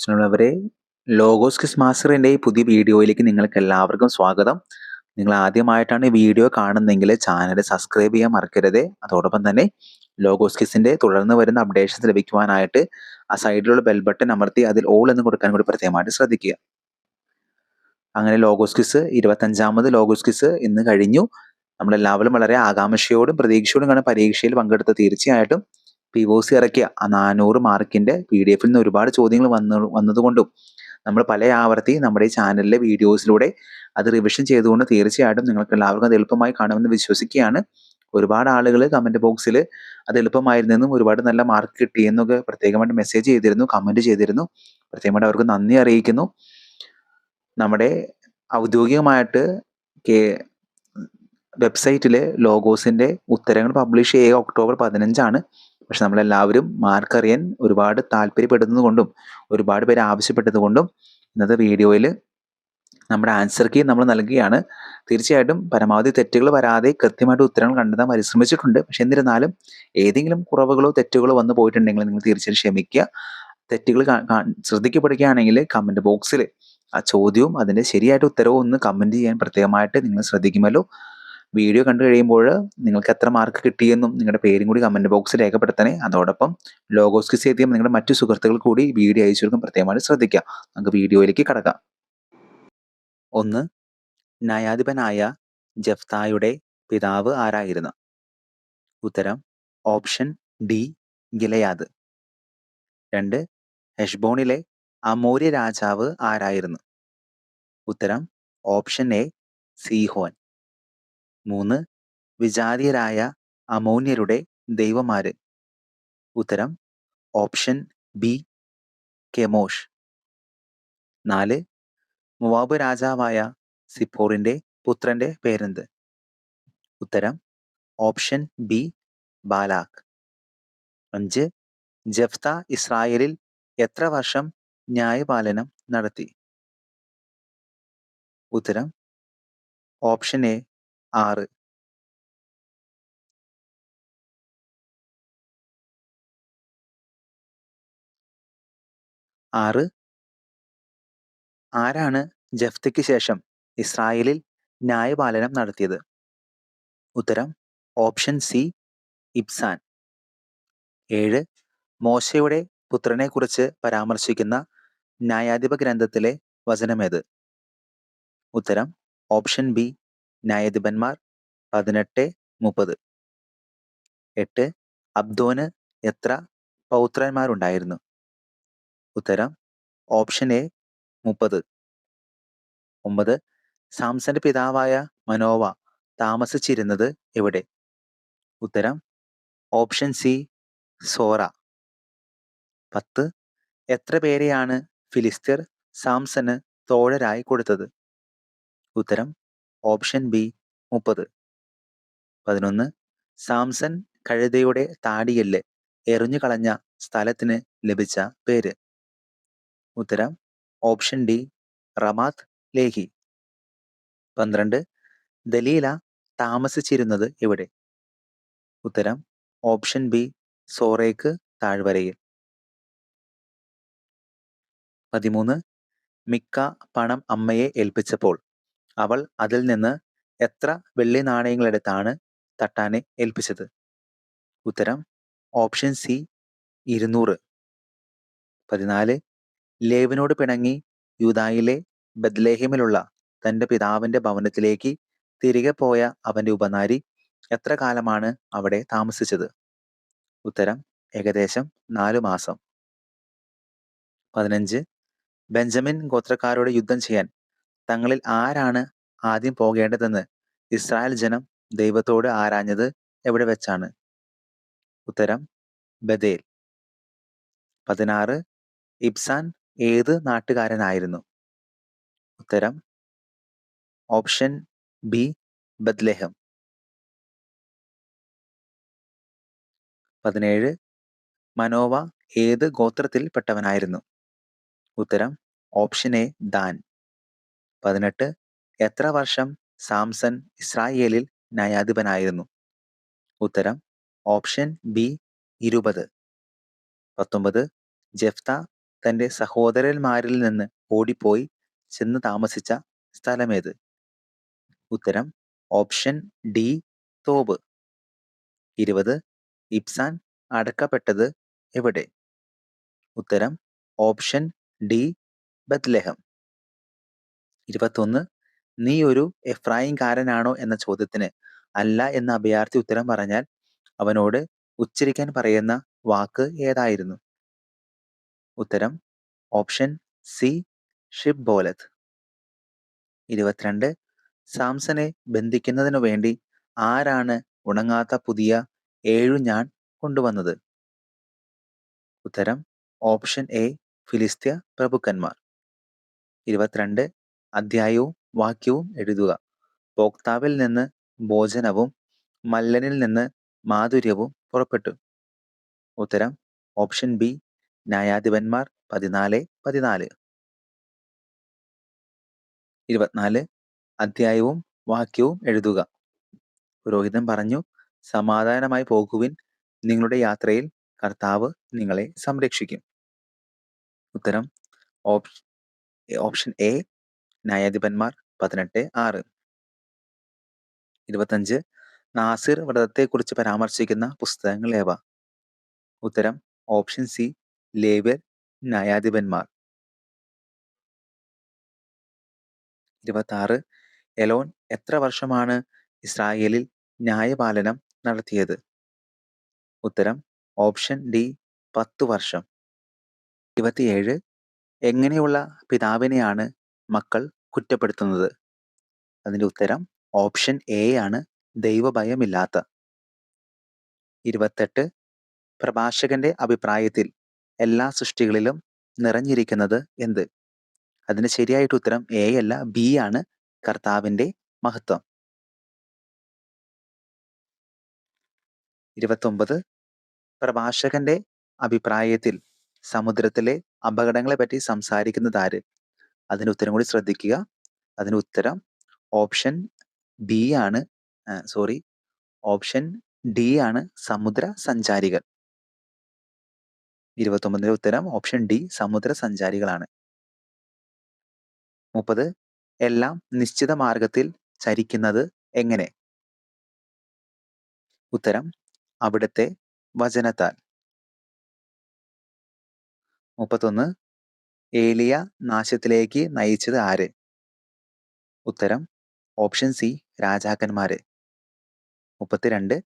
സ്നേഹമുള്ളവരെ logos kiss മാസ്റ്ററിന്റെ ഈ പുതിയ വീഡിയോയിലേക്ക് നിങ്ങൾക്ക് എല്ലാവർക്കും സ്വാഗതം. നിങ്ങൾ ആദ്യമായിട്ടാണ് ഈ വീഡിയോ കാണുന്നതെങ്കിൽ ചാനൽ സബ്സ്ക്രൈബ് ചെയ്യാൻ മറക്കരുത്. അതോടൊപ്പം തന്നെ ലോഗോസ് കിസിന്റെ തുടർന്ന് വരുന്ന അപ്ഡേഷൻസ് ലഭിക്കുവാനായിട്ട് ആ സൈഡിലുള്ള ബെൽ ബട്ടൺ അമർത്തി അതിൽ ഓൾ എന്ന് കൊടുക്കാൻ കൂടി പ്രത്യേകമായിട്ട് ശ്രദ്ധിക്കുക. അങ്ങനെ ലോഗോസ് കിസ് ഇരുപത്തഞ്ചാമത് ലോഗോസ് കിസ് ഇന്ന് കഴിഞ്ഞു. നമ്മളെല്ലാവരും വളരെ ആകാംക്ഷയോടും പ്രതീക്ഷയോടും കാണാൻ പരീക്ഷയിൽ പങ്കെടുത്ത തീർച്ചയായിട്ടും പി ഒ സി ഇറക്കിയ ആ നാനൂറ് മാർക്കിന്റെ പി ഡി എഫിൽ നിന്ന് ഒരുപാട് ചോദ്യങ്ങൾ വന്നു വന്നതുകൊണ്ടും നമ്മൾ പല ആവർത്തി നമ്മുടെ ഈ ചാനലിലെ വീഡിയോസിലൂടെ അത് റിവിഷൻ ചെയ്തുകൊണ്ട് തീർച്ചയായിട്ടും നിങ്ങൾക്ക് എല്ലാവർക്കും അത് എളുപ്പമായി കാണുമെന്ന് വിശ്വസിക്കുകയാണ്. ഒരുപാട് ആളുകൾ കമന്റ് ബോക്സിൽ അത് എളുപ്പമായിരുന്നെന്നും ഒരുപാട് നല്ല മാർക്ക് കിട്ടിയെന്നൊക്കെ പ്രത്യേകമായിട്ട് മെസ്സേജ് ചെയ്തിരുന്നു കമന്റ് ചെയ്തിരുന്നു. പ്രത്യേകമായിട്ട് അവർക്ക് നന്ദി അറിയിക്കുന്നു. നമ്മുടെ ഔദ്യോഗികമായിട്ട് കെ വെബ്സൈറ്റിലെ ലോഗോസിന്റെ ഉത്തരങ്ങൾ പബ്ലിഷ് ചെയ്യുക ഒക്ടോബർ പതിനഞ്ചാണ്. പക്ഷെ നമ്മളെല്ലാവരും മാർക്ക് അറിയാൻ ഒരുപാട് താല്പര്യപ്പെടുന്നത് കൊണ്ടും ഒരുപാട് പേര് ആവശ്യപ്പെട്ടത് കൊണ്ടും ഇന്നത്തെ വീഡിയോയിൽ നമ്മുടെ ആൻസർ കീ നമ്മൾ നൽകുകയാണ്. തീർച്ചയായിട്ടും പരമാവധി തെറ്റുകൾ വരാതെ കൃത്യമായിട്ട് ഉത്തരങ്ങൾ കണ്ടെത്താൻ പരിശ്രമിച്ചിട്ടുണ്ട്. പക്ഷെ എന്നിരുന്നാലും ഏതെങ്കിലും കുറവുകളോ തെറ്റുകളോ വന്നു പോയിട്ടുണ്ടെങ്കിൽ നിങ്ങൾ തീർച്ചയായും ക്ഷമിക്കുക. തെറ്റുകൾ ശ്രദ്ധിക്കപ്പെടുകയാണെങ്കിൽ കമന്റ് ബോക്സിൽ ആ ചോദ്യവും അതിന്റെ ശരിയായിട്ട് ഉത്തരവും ഒന്ന് കമന്റ് ചെയ്യാൻ പ്രത്യേകമായിട്ട് നിങ്ങൾ ശ്രദ്ധിക്കുമല്ലോ. വീഡിയോ കണ്ടു കഴിയുമ്പോൾ നിങ്ങൾക്ക് എത്ര മാർക്ക് കിട്ടിയെന്നും നിങ്ങളുടെ പേരും കൂടി കമന്റ് ബോക്സിൽ രേഖപ്പെടുത്തണേ. അതോടൊപ്പം ലോഗോസ് കിസ് എത്തിയും നിങ്ങളുടെ മറ്റു സുഹൃത്തുക്കൾ കൂടി വീഡിയോ അയച്ചു കൊടുക്കും പ്രത്യേകമായിട്ട് ശ്രദ്ധിക്കുക. നമുക്ക് വീഡിയോയിലേക്ക് കടക്കാം. ഒന്ന് ന്യായാധിപനായ ജഫ്തായുടെ പിതാവ് ആരായിരുന്നു? ഉത്തരം ഓപ്ഷൻ ഡി ഗിലയാദ്. രണ്ട് ഹെഷ്ബോണിലെ അമൂര്യ രാജാവ് ആരായിരുന്നു? ഉത്തരം ഓപ്ഷൻ എ സീഹോൻ. മൂന്ന് വിജാതീയരായ അമോന്യരുടെ ദൈവമാര്. ഉത്തരം ഓപ്ഷൻ ബി കെമോഷ്. നാല് മുവാബ് രാജാവായ സിപ്പോറിന്റെ പുത്രന്റെ പേരെന്ത്? ഉത്തരം ഓപ്ഷൻ ബി ബാലാഖ്. അഞ്ച് ജഫ്ത ഇസ്രായേലിൽ എത്ര വർഷം ന്യായപാലനം നടത്തി? ഉത്തരം ഓപ്ഷൻ എ ആറ്. ആറ്. ആരാണ് ജഫ്തയ്ക്ക് ശേഷം ഇസ്രായേലിൽ ന്യായപാലനം നടത്തിയത്? ഉത്തരം ഓപ്ഷൻ സി ഇബ്സാൻ. ഏഴ്. മോശയുടെ പുത്രനെക്കുറിച്ച് പരാമർശിക്കുന്ന ന്യായാധിപ ഗ്രന്ഥത്തിലെ വചനമേത്? ഉത്തരം ഓപ്ഷൻ ബി ന്യായാധിപന്മാർ പതിനെട്ട് മുപ്പത്. എട്ട് അബ്ദോന് എത്ര പൗത്രന്മാരുണ്ടായിരുന്നു? ഉത്തരം ഓപ്ഷൻ എ മുപ്പത്. ഒമ്പത് സാംസന്റെ പിതാവായ മനോവ താമസിച്ചിരുന്നത് എവിടെ? ഉത്തരം ഓപ്ഷൻ സി സോറ. പത്ത് എത്ര പേരെയാണ് ഫിലിസ്തീർ സാംസന് തോഴരായി കൊടുത്തത്? ഉത്തരം ഓപ്ഷൻ ബി മുപ്പത്. പതിനൊന്ന് സാംസൺ കഴുതയുടെ താടിയെല്ല് എറിഞ്ഞു കളഞ്ഞ സ്ഥലത്തിന് ലഭിച്ച പേര്. ഉത്തരം ഓപ്ഷൻ ഡി റമാത് ലേഹി. പന്ത്രണ്ട് ദലീല താമസിച്ചിരുന്നത് എവിടെ? ഉത്തരം ഓപ്ഷൻ ബി സോറേക്ക് താഴ്വരയിൽ. പതിമൂന്ന് മിക്ക പണം അമ്മയെ ഏൽപ്പിച്ചപ്പോൾ അവൾ അതിൽ നിന്ന് എത്ര വെള്ളി നാണയങ്ങളെടുത്താണ് തട്ടാനെ ഏൽപ്പിച്ചത്? ഉത്തരം ഓപ്ഷൻ സി ഇരുന്നൂറ്. പതിനാല് ലേവിനോട് പിണങ്ങി യൂതായിലെ ബദ്ലേഹിമിലുള്ള തന്റെ പിതാവിന്റെ ഭവനത്തിലേക്ക് തിരികെ പോയ അവന്റെ ഉപനാരി എത്ര കാലമാണ് അവിടെ താമസിച്ചത്? ഉത്തരം ഏകദേശം നാലു മാസം. പതിനഞ്ച് ബെഞ്ചമിൻ ഗോത്രക്കാരോട് യുദ്ധം ചെയ്യാൻ തങ്ങളിൽ ആരാണ് ആദ്യം പോകേണ്ടതെന്ന് ഇസ്രായേൽ ജനം ദൈവത്തോട് ആരാഞ്ഞത് എവിടെ വെച്ചാണ്? ഉത്തരം ബദേൽ പതിനാറ് ഇബ്സാൻ ഏത് നാട്ടുകാരനായിരുന്നു? ഉത്തരം ഓപ്ഷൻ ബി ബദ്ലേഹം പതിനേഴ് മനോവ ഏത് ഗോത്രത്തിൽ പെട്ടവനായിരുന്നു ഉത്തരം ഓപ്ഷൻ എ ദാൻ. പതിനെട്ട് എത്ര വർഷം സാംസൺ ഇസ്രായേലിൽ ന്യായാധിപനായിരുന്നു ഉത്തരം ഓപ്ഷൻ ബി ഇരുപത്. പത്തൊമ്പത് ജഫ്ത തന്റെ സഹോദരന്മാരിൽ നിന്ന് ഓടിപ്പോയി ചെന്ന് താമസിച്ച സ്ഥലമേത്? ഉത്തരം ഓപ്ഷൻ ഡി തോബ്. ഇരുപത് ഇബ്സാൻ അടക്കപ്പെട്ടത് എവിടെ? ഉത്തരം ഓപ്ഷൻ ഡി ബത്ലഹം. ഇരുപത്തൊന്ന് നീ ഒരു എഫ്രായിംകാരനാണോ എന്ന ചോദ്യത്തിന് അല്ല എന്ന അഭയാർത്ഥി ഉത്തരം പറഞ്ഞാൽ അവനോട് ഉച്ചരിക്കാൻ പറയുന്ന വാക്ക് ഏതായിരുന്നു? ഉത്തരം ഓപ്ഷൻ സി ഷിബ് ബോലത്ത് ഇരുപത്തിരണ്ട്. സാംസനെ ബന്ധിക്കുന്നതിനു വേണ്ടി ആരാണ് ഉണങ്ങാത്ത പുതിയ ഏഴു ഞാൻ കൊണ്ടുവന്നത്? ഉത്തരം ഓപ്ഷൻ എ ഫിലിസ്ത്യ പ്രഭുക്കന്മാർ. ഇരുപത്തിരണ്ട്. അധ്യായവും വാക്യവും എഴുതുക. ഭോക്താവിൽ നിന്ന് ഭോജനവും മല്ലനിൽ നിന്ന് മാധുര്യവും പുറപ്പെട്ടു. ഉത്തരം ഓപ്ഷൻ ബി ന്യായാധിപന്മാർ പതിനാല് പതിനാല്. ഇരുപത്തിനാല് അധ്യായവും വാക്യവും എഴുതുക. പുരോഹിതൻ പറഞ്ഞു സമാധാനമായി പോകുവിൻ. നിങ്ങളുടെ യാത്രയിൽ കർത്താവ് നിങ്ങളെ സംരക്ഷിക്കും. ഉത്തരം ഓപ്ഷൻ എ ന്യായാധിപന്മാർ പതിനെട്ട് ആറ്. ഇരുപത്തഞ്ച്. നാസിർ വ്രതത്തെക്കുറിച്ച് പരാമർശിക്കുന്ന പുസ്തകങ്ങൾ ഏവ? ഉത്തരം ഓപ്ഷൻ സി ലേവ്യർ ന്യായാധിപന്മാർ. ഇരുപത്തി എലോൻ എത്ര വർഷമാണ് ഇസ്രായേലിൽ ന്യായപാലനം നടത്തിയത്? ഉത്തരം ഓപ്ഷൻ ഡി പത്തു വർഷം. ഇരുപത്തിയേഴ്. എങ്ങനെയുള്ള പിതാവിനെയാണ് മക്കൾ കുറ്റപ്പെടുത്തുന്നത്? അതിന്റെ ഉത്തരം ഓപ്ഷൻ എ ആണ് ദൈവഭയമില്ലാത്ത. ഇരുപത്തെട്ട്. പ്രഭാഷകന്റെ അഭിപ്രായത്തിൽ എല്ലാ സൃഷ്ടികളിലും നിറഞ്ഞിരിക്കുന്നത് എന്ത്? അതിന് ശരിയായിട്ട് ഉത്തരം എ അല്ല ബി ആണ് കർത്താവിന്റെ മഹത്വം. ഇരുപത്തൊമ്പത്. പ്രഭാഷകന്റെ അഭിപ്രായത്തിൽ സമുദ്രത്തിലെ അപകടങ്ങളെ പറ്റി അതിന് ഉത്തരം കൂടി ശ്രദ്ധിക്കുക. അതിന് ഉത്തരം ഓപ്ഷൻ ബി ആണ്. സോറി. ഓപ്ഷൻ ഡി ആണ് സമുദ്ര സഞ്ചാരികൾ. ഇരുപത്തൊമ്പതിന്റെ ഉത്തരം ഓപ്ഷൻ ഡി സമുദ്ര സഞ്ചാരികളാണ്. മുപ്പത്. എല്ലാം നിശ്ചിത മാർഗത്തിൽ ചരിക്കുന്നത് എങ്ങനെ? ഉത്തരം അവിടുത്തെ വചനത്താൽ. മുപ്പത്തൊന്ന്. ഏലിയ നാശത്തിലേക്ക് നയിച്ചത് ആര്? ഉത്തരം ഓപ്ഷൻ സി രാജാക്കന്മാര്. മുപ്പത്തിരണ്ട്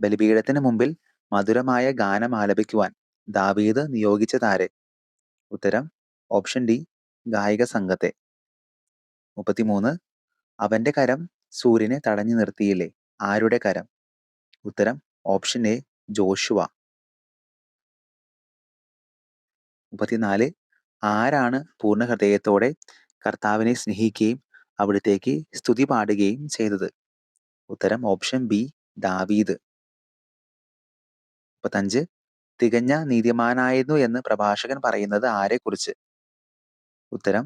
ബലിപീഠത്തിന് മുമ്പിൽ മധുരമായ ഗാനം ആലപിക്കുവാൻ ദാവീദ് നിയോഗിച്ചതാര് ഉത്തരം ഓപ്ഷൻ ഡി ഗായിക സംഘത്തെ. മുപ്പത്തിമൂന്ന് അവന്റെ കരം സൂര്യനെ തടഞ്ഞു നിർത്തിയില്ലേ? ആരുടെ കരം? ഉത്തരം ഓപ്ഷൻ എ ജോഷുവ. മുപ്പത്തിനാല് ആരാണ് പൂർണ ഹൃദയത്തോടെ കർത്താവിനെ സ്നേഹിക്കുകയും അവിടത്തേക്ക് സ്തുതി പാടുകയും ചെയ്തത്? ഉത്തരം ഓപ്ഷൻ ബി ദാവീദ്. മുപ്പത്തഞ്ച് തികഞ്ഞ നീതിമാനായിരുന്നു എന്ന് പ്രഭാഷകൻ പറയുന്നത് ആരെക്കുറിച്ച്? ഉത്തരം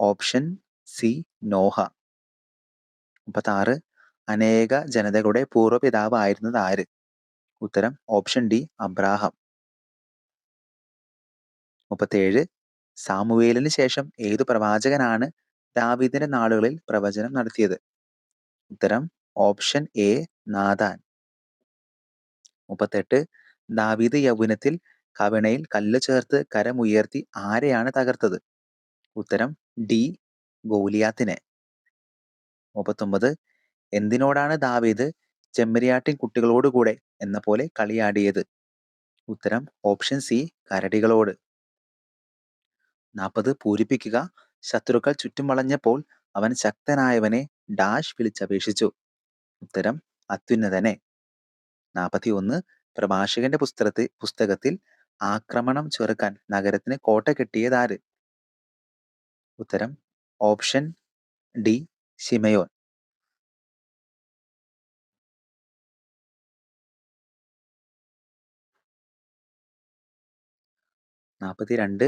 ഓപ്ഷൻ സി നോഹ. മുപ്പത്താറ് അനേക ജനതകളുടെ പൂർവപിതാവ് ആയിരുന്നത് ആര്? ഉത്തരം ഓപ്ഷൻ ഡി അബ്രാഹം. മുപ്പത്തേഴ് സാമുവേലിന് ശേഷം ഏതു പ്രവാചകനാണ് ദാവീദിന്റെ നാളുകളിൽ പ്രവചനം നടത്തിയത്? ഉത്തരം ഓപ്ഷൻ എ നാദാൻ മുപ്പത്തെട്ട് ദാവീദ് യൗവനത്തിൽ കവണയിൽ കല്ല് ചേർത്ത് കരമുയർത്തി ആരെയാണ് തകർത്തത്? ഉത്തരം ഡി ഗോലിയാത്തിനെ. മുപ്പത്തൊമ്പത് എന്തിനോടാണ് ദാവീദ് ചെമ്മരിയാട്ടിൻ കുട്ടികളോടുകൂടെ എന്ന പോലെ കളിയാടിയത്? ഉത്തരം ഓപ്ഷൻ സി കരടികളോട്. നാൽപ്പത് പൂരിപ്പിക്കുക. ശത്രുക്കൾ ചുറ്റും വളഞ്ഞപ്പോൾ അവൻ ശക്തനായവനെ ഡാഷ് വിളിച്ചപേക്ഷിച്ചു. ഉത്തരം അത്യുന്നതനെ. നാൽപ്പത്തി ഒന്ന് പ്രഭാഷകന്റെ പുസ്തകത്തിൽ പുസ്തകത്തിൽ ആക്രമണം ചെറുക്കാൻ നഗരത്തിന് കോട്ട കെട്ടിയതാര്? ഉത്തരം ഓപ്ഷൻ ഡി ഷിമയോൻ നാൽപ്പത്തിരണ്ട്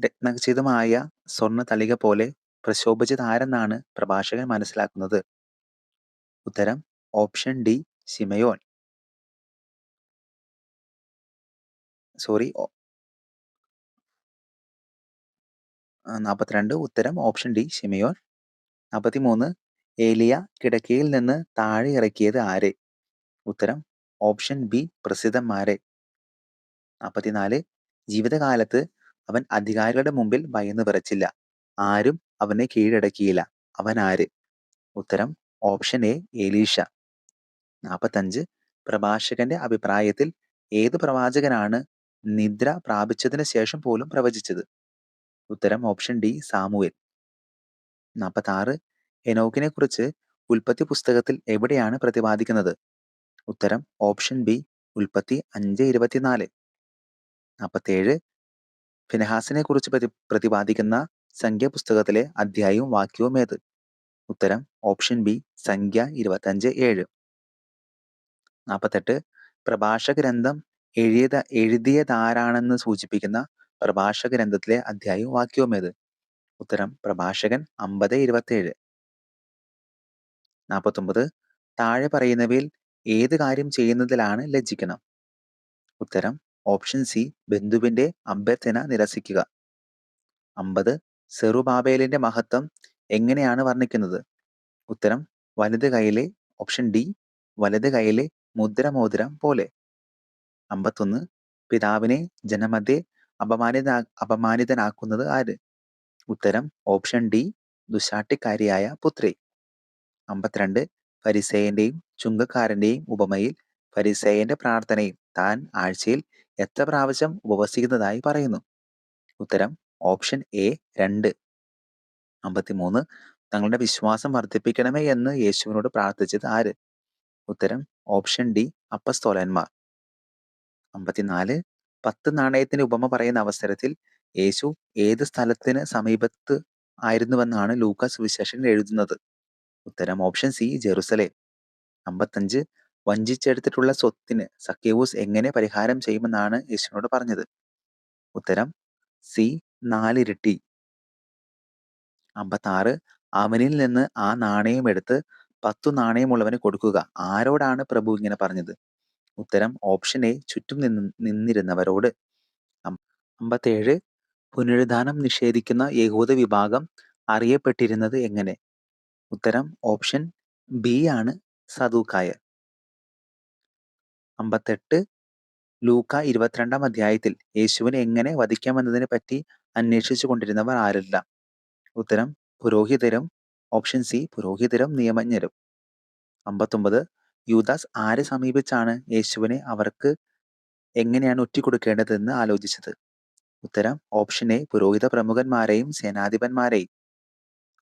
രത്നഖചിതമായ സ്വർണതളിക പോലെ പ്രശോഭിച്ചതാരെന്നാണ് പ്രഭാഷകൻ മനസ്സിലാക്കുന്നത്? ഉത്തരം ഓപ്ഷൻ ഡി സിമയോൻ സോറി നാൽപ്പത്തിരണ്ട് ഉത്തരം ഓപ്ഷൻ ഡി ശിമയോൻ. നാൽപ്പത്തിമൂന്ന് ഏലിയ കിടക്കയിൽ നിന്ന് താഴെ ഇറക്കിയത് ആരെ? ഉത്തരം ഓപ്ഷൻ ബി പ്രസിദ്ധന്മാരെ. നാൽപ്പത്തിനാല് ജീവിതകാലത്ത് അവൻ അധികാരികളുടെ മുമ്പിൽ ഭയന്ന് വിറച്ചില്ല. ആരും അവനെ കീഴടക്കിയില്ല. അവൻ ആര്? ഉത്തരം ഓപ്ഷൻ എ ഏലീഷ നാൽപ്പത്തഞ്ച് പ്രഭാഷകന്റെ അഭിപ്രായത്തിൽ ഏത് പ്രവാചകനാണ് നിദ്ര പ്രാപിച്ചതിന് ശേഷം പോലും പ്രവചിച്ചത്? ഉത്തരം ഓപ്ഷൻ ഡി സാമുവേൽ. നാൽപ്പത്തി ആറ് ഹെനോക്കിനെ കുറിച്ച് ഉൽപ്പത്തി പുസ്തകത്തിൽ എവിടെയാണ് പ്രതിപാദിക്കുന്നത്? ഉത്തരം ഓപ്ഷൻ ബി ഉൽപ്പത്തി അഞ്ച് ഇരുപത്തിനാല്. നാൽപ്പത്തേഴ് ഫിനഹാസിനെ കുറിച്ച് പ്രതി പ്രതിപാദിക്കുന്ന സംഖ്യ പുസ്തകത്തിലെ അധ്യായവും വാക്യവും ഏത്? ഉത്തരം ഓപ്ഷൻ ബി സംഖ്യ ഇരുപത്തഞ്ച് ഏഴ്. നാൽപ്പത്തെട്ട് പ്രഭാഷ ഗ്രന്ഥം എഴുതിയ എഴുതിയതാരാണെന്ന് സൂചിപ്പിക്കുന്ന പ്രഭാഷ ഗ്രന്ഥത്തിലെ അധ്യായവും വാക്യവും ഏത്? ഉത്തരം പ്രഭാഷകൻ അമ്പത് ഇരുപത്തേഴ്. നാൽപ്പത്തൊമ്പത് താഴെ പറയുന്നവയിൽ ഏത് കാര്യം ചെയ്യുന്നതിലാണ് ലജ്ജിക്കണം? ഉത്തരം ഓപ്ഷൻ സി ബന്ധുവിന്റെ അഭ്യർത്ഥന നിരസിക്കുക. അമ്പത് സെറുബാബേലിന്റെ മഹത്വം എങ്ങനെയാണ് വർണിക്കുന്നത്? ഉത്തരം വലത് കൈയിലെ ഓപ്ഷൻ ഡി വലത് കൈയിലെ മുദ്രമോതിരം പോലെ. അമ്പത്തൊന്ന് പിതാവിനെ ജനമധ്യേ അപമാനിത അപമാനിതനാക്കുന്നത് ആര്? ഉത്തരം ഓപ്ഷൻ ഡി ദുശാട്ടിക്കാരിയായ പുത്രി. അമ്പത്തിരണ്ട് ഫരിസേയന്റെയും ചുങ്കക്കാരന്റെയും ഉപമയിൽ ഫരിസേയന്റെ പ്രാർത്ഥനയും താൻ ആഴ്ചയിൽ എത്ര പ്രാവശ്യം ഉപവസിക്കുന്നതായി പറയുന്നു? ഉത്തരം ഓപ്ഷൻ എ രണ്ട്. അമ്പത്തിമൂന്ന്. തങ്ങളുടെ വിശ്വാസം വർദ്ധിപ്പിക്കണമേ എന്ന് യേശുവിനോട് പ്രാർത്ഥിച്ചത് ആര്? ഉത്തരം ഓപ്ഷൻ ഡി അപ്പസ്തോലന്മാർ. അമ്പത്തിനാല്. പത്ത് നാണയത്തിന്റെ ഉപമ പറയുന്ന അവസരത്തിൽ യേശു ഏത് സ്ഥലത്തിന് സമീപത്ത് ആയിരുന്നുവെന്നാണ് ലൂക്കാസ് വിശേഷൻ എഴുതുന്നത്. ഉത്തരം ഓപ്ഷൻ സി ജെറുസലേം. അമ്പത്തഞ്ച്. വഞ്ചിച്ചെടുത്തിട്ടുള്ള സ്വത്തിന് സക്കേവൂസ് എങ്ങനെ പരിഹാരം ചെയ്യുമെന്നാണ് യേശുവിനോട് പറഞ്ഞത്. ഉത്തരം സി നാലിരട്ടി. അമ്പത്താറ് അവനിൽ നിന്ന് ആ നാണയം എടുത്ത് പത്തു നാണയമുള്ളവന് കൊടുക്കുക. ആരോടാണ് പ്രഭു ഇങ്ങനെ പറഞ്ഞത്? ഉത്തരം ഓപ്ഷൻ എ ചുറ്റും നിന്ന് നിന്നിരുന്നവരോട്. അമ്പത്തേഴ് പുനരുദ്ധാനം നിഷേധിക്കുന്ന യഹൂദ വിഭാഗം അറിയപ്പെട്ടിരുന്നത് എങ്ങനെ? ഉത്തരം ഓപ്ഷൻ ബി ആണ് സദൂക്കായർ അമ്പത്തെട്ട് ലൂക്ക ഇരുപത്തിരണ്ടാം അധ്യായത്തിൽ യേശുവിനെ എങ്ങനെ വധിക്കാമെന്നതിനെ പറ്റി അന്വേഷിച്ചു കൊണ്ടിരുന്നവർ ആരെല്ലാം? ഉത്തരം പുരോഹിതരും ഓപ്ഷൻ സി പുരോഹിതരും നിയമജ്ഞരും. അമ്പത്തൊമ്പത് യൂദാസ് ആരെ സമീപിച്ചാണ് യേശുവിനെ അവർക്ക് എങ്ങനെയാണ് ഒറ്റിക്കൊടുക്കേണ്ടതെന്ന് ആലോചിച്ചത്? ഉത്തരം ഓപ്ഷൻ എ പുരോഹിത പ്രമുഖന്മാരെയും സേനാധിപന്മാരെയും.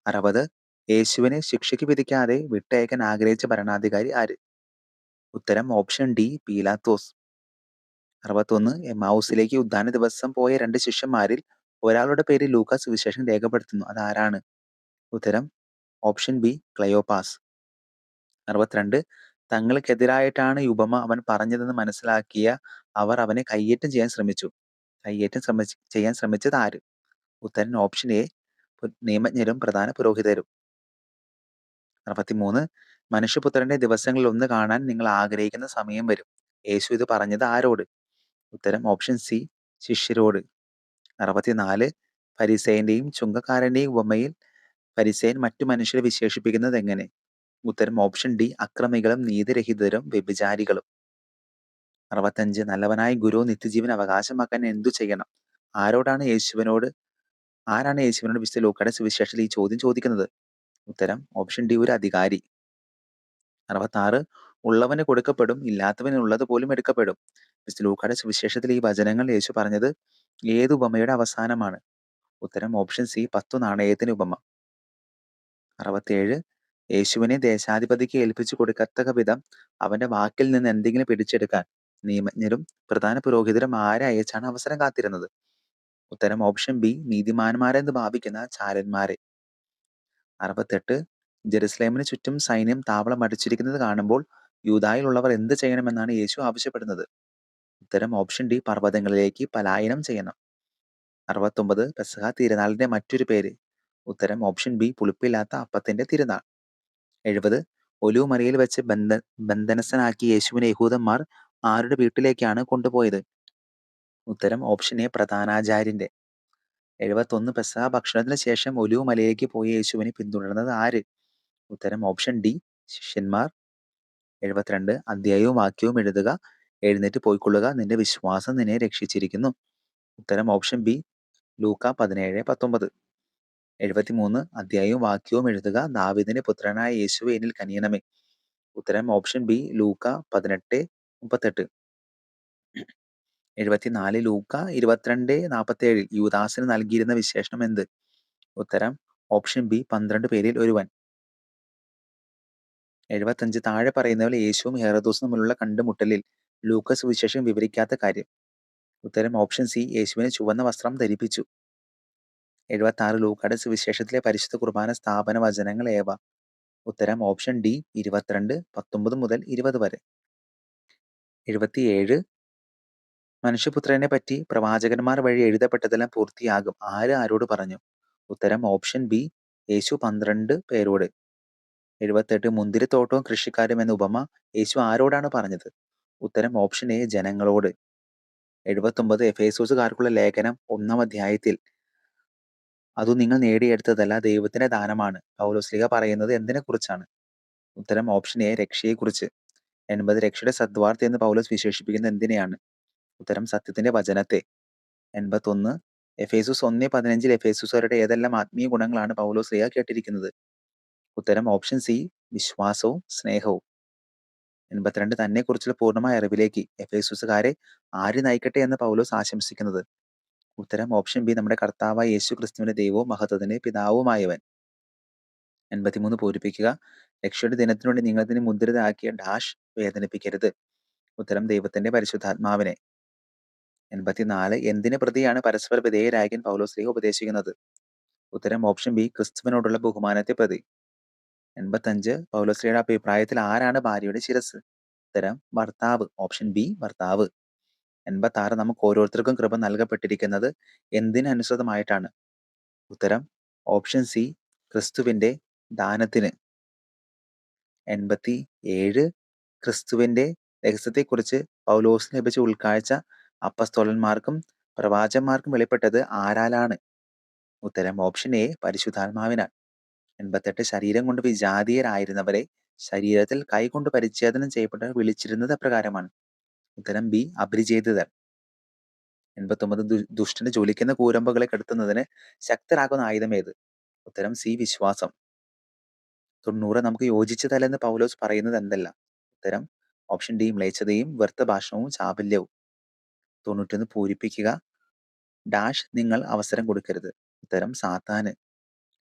അറുപത് യേശുവിനെ ശിക്ഷയ്ക്ക് വിധിക്കാതെ വിട്ടയക്കാൻ ആഗ്രഹിച്ച ഭരണാധികാരി ആര്? ഉത്തരം ഓപ്ഷൻ ഡി പീലാത്തോസ്. അറുപത്തൊന്ന് എമാവൂസിലേക്ക് ഉദ്ധാന ദിവസം പോയ രണ്ട് ശിഷ്യന്മാരിൽ ഒരാളുടെ പേര് ലൂക്കാസ് വിശേഷം രേഖപ്പെടുത്തുന്നു. അതാരാണ്? ഉത്തരം ഓപ്ഷൻ ബി ക്ലയോപാസ്. അറുപത്തിരണ്ട് തങ്ങൾക്കെതിരായിട്ടാണ് ഈ ഉപമ അവൻ പറഞ്ഞതെന്ന് മനസ്സിലാക്കിയ അവർ അവനെ കയ്യേറ്റം ചെയ്യാൻ ശ്രമിച്ചു. കയ്യേറ്റം ശ്രമിച്ച് ചെയ്യാൻ ശ്രമിച്ചത് ആര്? ഉത്തരൻ ഓപ്ഷൻ എ നിയമജ്ഞരും പ്രധാന പുരോഹിതരും. അറുപത്തിമൂന്ന്. മനുഷ്യപുത്രന്റെ ദിവസങ്ങളിൽ ഒന്ന് കാണാൻ നിങ്ങൾ ആഗ്രഹിക്കുന്ന സമയം വരും. യേശു ഇത് പറഞ്ഞത് ആരോട്? ഉത്തരം ഓപ്ഷൻ സി ശിഷ്യരോട്. അറുപത്തിനാല്. പരിസേന്റെയും ചുങ്കക്കാരന്റെയും ഉപമയിൽ പരിസേൻ മറ്റു മനുഷ്യരെ വിശേഷിപ്പിക്കുന്നത് എങ്ങനെ? ഉത്തരം ഓപ്ഷൻ ഡി അക്രമികളും നീതിരഹിതരും വ്യഭിചാരികളും. അറുപത്തഞ്ച്. നല്ലവനായ ഗുരു നിത്യജീവൻ അവകാശമാക്കാൻ എന്തു ചെയ്യണം? ആരോടാണ് യേശുവിനോട് ആരാണ് യേശുവിനോട് വിശുദ്ധ സുവിശേഷത്തിൽ ഈ ചോദ്യം ചോദിക്കുന്നത്? ഉത്തരം ഓപ്ഷൻ ഡി ഒരു അധികാരി. അറുപത്താറ് ഉള്ളവന് കൊടുക്കപ്പെടും ഇല്ലാത്തവന് ഉള്ളത് പോലും എടുക്കപ്പെടും. മിസ്റ്റർ ലൂക്കയുടെ സുവിശേഷത്തിൽ ഈ വചനങ്ങൾ യേശു പറഞ്ഞത് ഏത് ഉപമയുടെ അവസാനമാണ്? ഉത്തരം ഓപ്ഷൻ സി പത്തു നാണയത്തിന് ഉപമ? അറുപത്തിയേഴ് യേശുവിനെ ദേശാധിപതിക്ക് ഏൽപ്പിച്ചു കൊടുക്കത്തക്ക വിധം അവന്റെ വാക്കിൽ നിന്ന് എന്തെങ്കിലും പിടിച്ചെടുക്കാൻ നിയമജ്ഞരും പ്രധാന പുരോഹിതരും ആരെ അയച്ചാണ് അവസരം കാത്തിരുന്നത്? ഉത്തരം ഓപ്ഷൻ ബി നീതിമാന്മാരെന്ന് ഭാവിക്കുന്ന ചാരന്മാരെ. അറുപത്തെട്ട്. ജെറുസലേമിന് ചുറ്റും സൈന്യം താവളം അടിച്ചിരിക്കുന്നത് കാണുമ്പോൾ യൂതായിലുള്ളവർ എന്ത് ചെയ്യണമെന്നാണ് യേശു ആവശ്യപ്പെടുന്നത്? ഉത്തരം ഓപ്ഷൻ ഡി പർവതങ്ങളിലേക്ക് പലായനം ചെയ്യണം. അറുപത്തൊമ്പത് പെസഹ തിരുനാളിന്റെ മറ്റൊരു പേര്. ഉത്തരം ഓപ്ഷൻ ബി പുളിപ്പില്ലാത്ത അപ്പത്തിന്റെ തിരുനാൾ. എഴുപത് ഒലുമലയിൽ വെച്ച് ബന്ധ ബന്ധനസ്ഥനാക്കി യേശുവിനെ യഹൂദന്മാർ ആരുടെ വീട്ടിലേക്കാണ് കൊണ്ടുപോയത്? ഉത്തരം ഓപ്ഷൻ എ പ്രധാനാചാര്യന്റെ. എഴുപത്തൊന്ന് പെസഹ ഭക്ഷണത്തിന് ശേഷം ഒലിവ് മലയിലേക്ക് പോയ യേശുവിനെ പിന്തുടർന്നത് ആര്? ഉത്തരം ഓപ്ഷൻ ഡി ശിഷ്യന്മാർ. എഴുപത്തിരണ്ട് അധ്യായവും വാക്യവും എഴുതുക എഴുന്നേറ്റ് പോയിക്കൊള്ളുക നിന്റെ വിശ്വാസം നിന്നെ രക്ഷിച്ചിരിക്കുന്നു. ഉത്തരം ഓപ്ഷൻ ബി ലൂക്ക പതിനേഴ് പത്തൊമ്പത്. എഴുപത്തിമൂന്ന് അധ്യായവും വാക്യവും എഴുതുക ദാവിദിന്റെ പുത്രനായ യേശുവെ എന്നിൽ കനിയണമേ. ഉത്തരം ഓപ്ഷൻ ബി ലൂക്ക പതിനെട്ട് മുപ്പത്തെട്ട്. എഴുപത്തിനാല് ലൂക്ക ഇരുപത്തിരണ്ട് നാൽപ്പത്തേഴിൽ യുവദാസിന് നൽകിയിരുന്ന വിശേഷണം എന്ത്? ഉത്തരം ഓപ്ഷൻ ബി പന്ത്രണ്ട് പേരിൽ ഒരുവൻ. എഴുപത്തഞ്ച് താഴെ പറയുന്നവരിൽ യേശുവും ഹെറദോസും തമ്മിലുള്ള കണ്ടുമുട്ടലിൽ ലൂക്കസ് വിശേഷം വിവരിക്കാത്ത കാര്യം. ഉത്തരം ഓപ്ഷൻ സി യേശുവിന് ചുവന്ന വസ്ത്രം ധരിപ്പിച്ചു. എഴുപത്തി ആറ് ലൂക്കയുടെ സുവിശേഷത്തിലെ പരിശുദ്ധ കുർബാന സ്ഥാപന വചനങ്ങൾ ഏവ? ഉത്തരം ഓപ്ഷൻ ഡി ഇരുപത്തിരണ്ട് പത്തൊമ്പത് മുതൽ ഇരുപത് വരെ. എഴുപത്തിയേഴ് മനുഷ്യപുത്രനെ പറ്റി പ്രവാചകന്മാർ വഴി എഴുതപ്പെട്ടതെല്ലാം പൂർത്തിയാകും. ആര് ആരോട് പറഞ്ഞു? ഉത്തരം ഓപ്ഷൻ ബി യേശു പന്ത്രണ്ട് പേരോട്. എഴുപത്തെട്ട് മുന്തിരിത്തോട്ടവും കൃഷിക്കാരും എന്ന ഉപമ യേശു ആരോടാണ് പറഞ്ഞത്? ഉത്തരം ഓപ്ഷൻ എ ജനങ്ങളോട്. എഴുപത്തൊമ്പത് എഫേസോസുകാർക്കുള്ള ലേഖനം ഒന്നാം അധ്യായത്തിൽ. അതു നിങ്ങൾ നേടിയെടുത്തതല്ല ദൈവത്തിന്റെ ദാനമാണ്. പൗലോസ്ലിക പറയുന്നത് എന്തിനെ കുറിച്ചാണ് ഉത്തരം ഓപ്ഷൻ എ രക്ഷയെക്കുറിച്ച്. എൺപത് രക്ഷയുടെ സദ്വാർത്ത എന്ന് പൗലോസ് വിശേഷിപ്പിക്കുന്നത് എന്തിനെയാണ്? ഉത്തരം സത്യത്തിന്റെ വചനത്തെ. എൺപത്തൊന്ന്. എഫേസുസ് ഒന്ന് പതിനഞ്ചിൽ എഫേസുസവരുടെ ഏതെല്ലാം ആത്മീയ ഗുണങ്ങളാണ് പൗലോസ് ലിയ കേട്ടിരിക്കുന്നത് ഉത്തരം ഓപ്ഷൻ സി വിശ്വാസവും സ്നേഹവും. എൺപത്തിരണ്ട് തന്നെ കുറിച്ചുള്ള പൂർണമായ അറിവിലേക്ക് എഫേസുസുകാരെ ആര് നയിക്കട്ടെ എന്ന് പൗലോസ് ആശംസിക്കുന്നത്? ഉത്തരം ഓപ്ഷൻ ബി നമ്മുടെ കർത്താവായ യേശു ക്രിസ്തുവിന്റെ ദൈവവും മഹത്വത്തിന്റെ പിതാവുമായവൻ. എൺപത്തിമൂന്ന് പൂരിപ്പിക്കുക. രക്ഷയുടെ ദിനത്തിനുവേണ്ടി നിങ്ങളതിനെ മുദ്രിതയാക്കിയ ഡാഷ് വേദനിപ്പിക്കരുത്. ഉത്തരം ദൈവത്തിന്റെ പരിശുദ്ധാത്മാവിനെ. എൺപത്തിനാല് എന്തിനു പ്രതിയാണ് പരസ്പര വിധേയരായകൻ പൗലോസ് ലീഹ ഉപദേശിക്കുന്നത്? ഉത്തരം ഓപ്ഷൻ ബി ക്രിസ്തുവിനോടുള്ള ബഹുമാനത്തെ പ്രതി. എൺപത്തഞ്ച് പൗലോസ്ലിയുടെ അഭിപ്രായത്തിൽ ആരാണ് ഭാര്യയുടെ ശിരസ് ഉത്തരം ഭർത്താവ്. ഓപ്ഷൻ ബി ഭർത്താവ്. എൺപത്തി ആറ് നമുക്ക് ഓരോരുത്തർക്കും കൃപ നൽകപ്പെട്ടിരിക്കുന്നത് എന്തിനനുസൃതമായിട്ടാണ്? ഉത്തരം ഓപ്ഷൻ സി ക്രിസ്തുവിന്റെ ദാനത്തിന്. എൺപത്തി ഏഴ് ക്രിസ്തുവിന്റെ രഹസ്യത്തെക്കുറിച്ച് പൗലോസിന് ലഭിച്ച ഉൾക്കാഴ്ച അപ്പസ്തോലന്മാർക്കും പ്രവാചന്മാർക്കും വെളിപ്പെട്ടത് ആരാലാണ്? ഉത്തരം ഓപ്ഷൻ എ പരിശുദ്ധാത്മാവിനാൽ എൺപത്തെട്ട് ശരീരം കൊണ്ട് വിജാതീയരായിരുന്നവരെ ശരീരത്തിൽ കൈകൊണ്ട് പരിച്ഛേദനം ചെയ്യപ്പെട്ടവർ വിളിച്ചിരുന്നത് അപ്രകാരമാണ്. ഉത്തരം ബി അപരിചേതിതർ. എൺപത്തൊമ്പത് ദുഷ്ടന് ജ്വലിക്കുന്ന കൂരമ്പുകളെ കെടുത്തുന്നതിന് ശക്തരാകുന്ന ആയുധം ഏത്? ഉത്തരം സി വിശ്വാസം. തൊണ്ണൂറ് നമുക്ക് യോജിച്ചതല്ലെന്ന് പൗലോസ് പറയുന്നത് എന്തല്ല? ഉത്തരം ഓപ്ഷൻ ഡി മ്ലേച്ഛതയും വൃത്തഭാഷണവും ഭാഷണവും ചാബല്യവും. തൊണ്ണൂറ്റൊന്ന് പൂരിപ്പിക്കുക. ഡാഷ് നിങ്ങൾ അവസരം കൊടുക്കരുത്. ഉത്തരം സാത്താന്.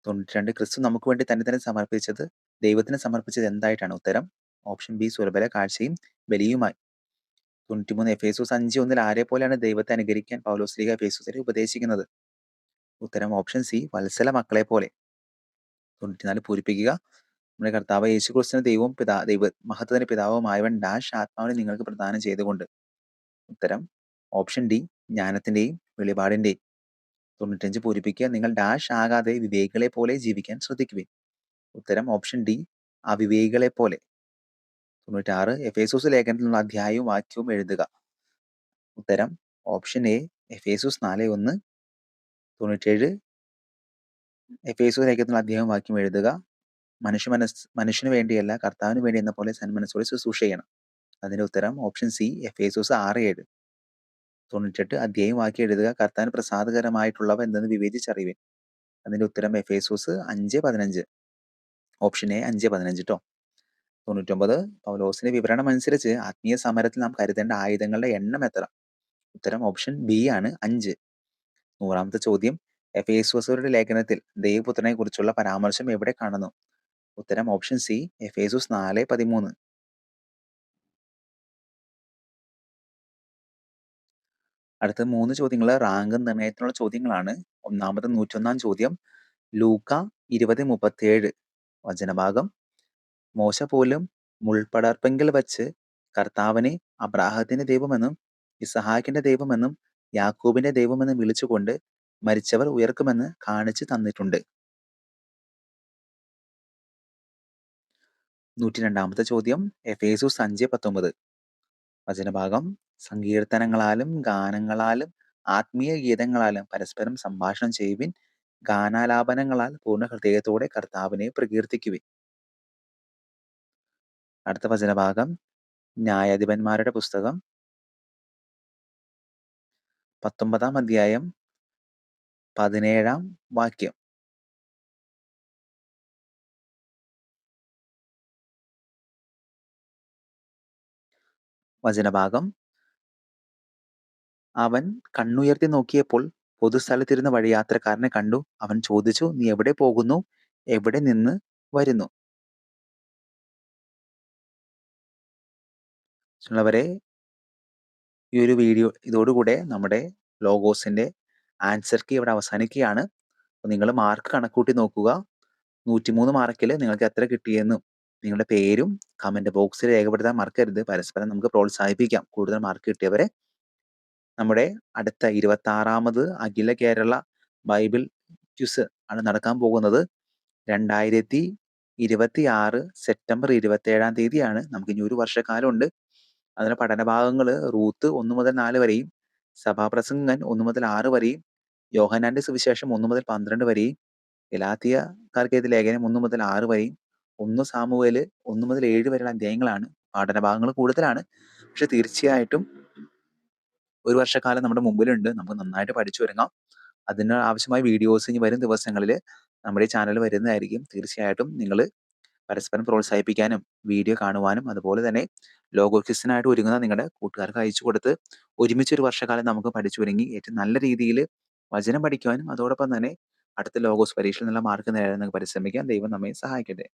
തൊണ്ണൂറ്റിരണ്ട് ക്രിസ്തു നമുക്ക് വേണ്ടി തന്നെ തന്നെ സമർപ്പിച്ചത് ദൈവത്തിന് സമർപ്പിച്ചത് എന്തായിട്ടാണ്? ഉത്തരം ഓപ്ഷൻ ബി സുലഭല കാഴ്ചയും ബലിയുമായി. തൊണ്ണൂറ്റിമൂന്ന് എഫേസൂസ് അഞ്ച് ഒന്നിൽ ആരെ പോലെയാണ് ദൈവത്തെ അനുകരിക്കാൻ പൗലോസ് ലീഗ എഫേസൂസിനെ ഉപദേശിക്കുന്നത്? ഉത്തരം ഓപ്ഷൻ സി വത്സല മക്കളെ പോലെ. തൊണ്ണൂറ്റിനാല് പൂരിപ്പിക്കുക. നമ്മുടെ കർത്താവ് യേശു ക്രിസ്തുവിന് ദൈവവും പിതാ ദൈവ മഹത്വത്തിന്റെ പിതാവുമായവൻ ഡാഷ് ആത്മാവിനെ നിങ്ങൾക്ക് പ്രദാനം ചെയ്തുകൊണ്ട്. ഉത്തരം ഓപ്ഷൻ ഡി ജ്ഞാനത്തിന്റെയും വെളിപാടിന്റെയും തൊണ്ണൂറ്റഞ്ച് പൂരിപ്പിക്കുക നിങ്ങൾ ഡാഷ് ആകാതെ വിവേകികളെ പോലെ ജീവിക്കാൻ ശ്രദ്ധിക്കുവിൻ. ഉത്തരം ഓപ്ഷൻ ഡി ആ വിവേകികളെ പോലെ തൊണ്ണൂറ്റാറ് എഫേസൂസ് ലേഖനത്തിലുള്ള അധ്യായവും വാക്യവും എഴുതുക. ഉത്തരം ഓപ്ഷൻ എ എഫേസൂസ് നാല് ഒന്ന്. തൊണ്ണൂറ്റേഴ് എഫേസൂസ് ലേഖനത്തിലുള്ള അധ്യായവും വാക്യം എഴുതുക. മനുഷ്യ മനസ് മനുഷ്യന് വേണ്ടിയല്ല കർത്താവിന് വേണ്ടി എന്ന പോലെ സന്മനസ്സോടെ ശുശ്രൂഷ ചെയ്യണം. അതിന്റെ ഉത്തരം ഓപ്ഷൻ സി എഫേസൂസ് ആറ് ഏഴ്. തൊണ്ണൂറ്റെട്ട് അധ്യായം വാക്യം എഴുതുക. കർത്താൻ പ്രസാദകരമായിട്ടുള്ളവ എന്തെന്ന് വിവേചിച്ചറിയുവിൻ അതിന്റെ ഉത്തരം എഫേസൂസ് അഞ്ച് പതിനഞ്ച്. ഓപ്ഷൻ എ അഞ്ച് പതിനഞ്ച് കേട്ടോ തൊണ്ണൂറ്റൊമ്പത് പൗലോസിന്റെ വിവരണം അനുസരിച്ച് ആത്മീയ സമരത്തിൽ നാം കരുതേണ്ട ആയുധങ്ങളുടെ എണ്ണം എത്ര? ഉത്തരം ഓപ്ഷൻ ബി ആണ് അഞ്ച്. നൂറാമത്തെ ചോദ്യം. എഫേസുവസരുടെ ലേഖനത്തിൽ ദൈവപുത്രനെ കുറിച്ചുള്ള പരാമർശം എവിടെ കാണുന്നു? ഉത്തരം ഓപ്ഷൻ സി എഫേസുസ് നാല് പതിമൂന്ന്. അടുത്ത മൂന്ന് ചോദ്യങ്ങൾ റാങ്ക് നിർണയത്തിനുള്ള ചോദ്യങ്ങളാണ്. ഒന്നാമത് നൂറ്റൊന്നാം ചോദ്യം. ലൂക്ക ഇരുപത് മുപ്പത്തിയേഴ്. വചനഭാഗം. മോശ പോലും മുൾപടർപ്പെങ്കിൽ വച്ച് കർത്താവിനെ അബ്രാഹത്തിന്റെ ദൈവമെന്നും ഇസഹാക്കിന്റെ ദൈവമെന്നും യാക്കൂബിന്റെ ദൈവമെന്നും വിളിച്ചുകൊണ്ട് മരിച്ചവർ ഉയർക്കുമെന്ന് കാണിച്ചു തന്നിട്ടുണ്ട്. നൂറ്റി രണ്ടാമത്തെ ചോദ്യം. എഫേസു അഞ്ച് പത്തൊമ്പത്. വചനഭാഗം. സങ്കീർത്തനങ്ങളാലും ഗാനങ്ങളാലും ആത്മീയ ഗീതങ്ങളാലും പരസ്പരം സംഭാഷണം ചെയ്യുവിൻ. ഗാനാലാപനങ്ങളാൽ പൂർണ ഹൃദയത്തോടെ കർത്താവിനെ പ്രകീർത്തിക്കുവിൻ. അടുത്ത വചനഭാഗം. ന്യായാധിപന്മാരുടെ പുസ്തകം. പത്തൊമ്പതാം അധ്യായം. പതിനേഴാം വാക്യം. വചനഭാഗം. അവൻ കണ്ണുയർത്തി നോക്കിയപ്പോൾ പൊതുസ്ഥലത്തിരുന്ന വഴിയാത്രക്കാരനെ കണ്ടു. അവൻ ചോദിച്ചു നീ എവിടെ പോകുന്നു? എവിടെ നിന്ന് വരുന്നു? ഉള്ളവരെ ഈ ഒരു വീഡിയോ ഇതോടുകൂടെ നമ്മുടെ ലോഗോസിന്റെ ആൻസർ കീ ഇവിടെ അവസാനിക്കുകയാണ്. നിങ്ങൾ മാർക്ക് കണക്കൂട്ടി നോക്കുക. നൂറ്റിമൂന്ന് മാർക്കിൽ നിങ്ങൾക്ക് എത്ര കിട്ടിയെന്നും നിങ്ങളുടെ പേരും കമന്റ് ബോക്സിൽ രേഖപ്പെടുത്താൻ മറക്കരുത്. പരസ്പരം നമുക്ക് പ്രോത്സാഹിപ്പിക്കാം. കൂടുതൽ മാർക്ക് കിട്ടിയവരെ. നമ്മുടെ അടുത്ത ഇരുപത്തി ആറാമത് അഖില കേരള ബൈബിൾ ക്യൂസ് ആണ് നടക്കാൻ പോകുന്നത്. രണ്ടായിരത്തി ഇരുപത്തി ആറ് സെപ്റ്റംബർ ഇരുപത്തി ഏഴാം തീയതിയാണ്. നമുക്ക് ഇനി ഒരു വർഷക്കാലമുണ്ട്. അതിലെ പഠനഭാഗങ്ങൾ റൂത്ത് ഒന്ന് മുതൽ നാല് വരെയും സഭാപ്രസംഗൻ ഒന്ന് മുതൽ ആറ് വരെയും യോഹനാന്റെ സുവിശേഷം ഒന്ന് മുതൽ പന്ത്രണ്ട് വരെയും ഗലാത്തിയക്കാർക്കെതിരെ ലേഖനം ഒന്ന് മുതൽ ആറ് വരെയും ഒന്ന് സാമുവേൽ ഒന്ന് മുതൽ ഏഴ് വരെയുള്ള അധ്യായങ്ങളാണ്. പാഠനഭാഗങ്ങൾ കൂടുതലാണ്. പക്ഷെ തീർച്ചയായിട്ടും ഒരു വർഷക്കാലം നമ്മുടെ മുമ്പിലുണ്ട്. നമുക്ക് നന്നായിട്ട് പഠിച്ചു ഒരുങ്ങാം. അതിന് ആവശ്യമായ വീഡിയോസ് ഇനി വരും ദിവസങ്ങളിൽ നമ്മുടെ ഈ ചാനൽ വരുന്നതായിരിക്കും. തീർച്ചയായിട്ടും നിങ്ങൾ പരസ്പരം പ്രോത്സാഹിപ്പിക്കാനും വീഡിയോ കാണുവാനും അതുപോലെ തന്നെ ലോഗോ ക്വിസിനായിട്ട് ഒരുങ്ങുന്ന നിങ്ങളുടെ കൂട്ടുകാർക്ക് അയച്ചു കൊടുത്ത് ഒരുമിച്ച് ഒരു വർഷക്കാലം നമുക്ക് പഠിച്ചു ഒരുങ്ങി ഏറ്റവും നല്ല രീതിയിൽ വചനം പഠിക്കുവാനും അതോടൊപ്പം തന്നെ അടുത്ത ലോഗോസ് പരീക്ഷയിൽ നിന്നുള്ള മാർക്ക് നേടാൻ നിങ്ങൾക്ക് പരിശ്രമിക്കാൻ ദൈവം നമ്മെ സഹായിക്കട്ടെ.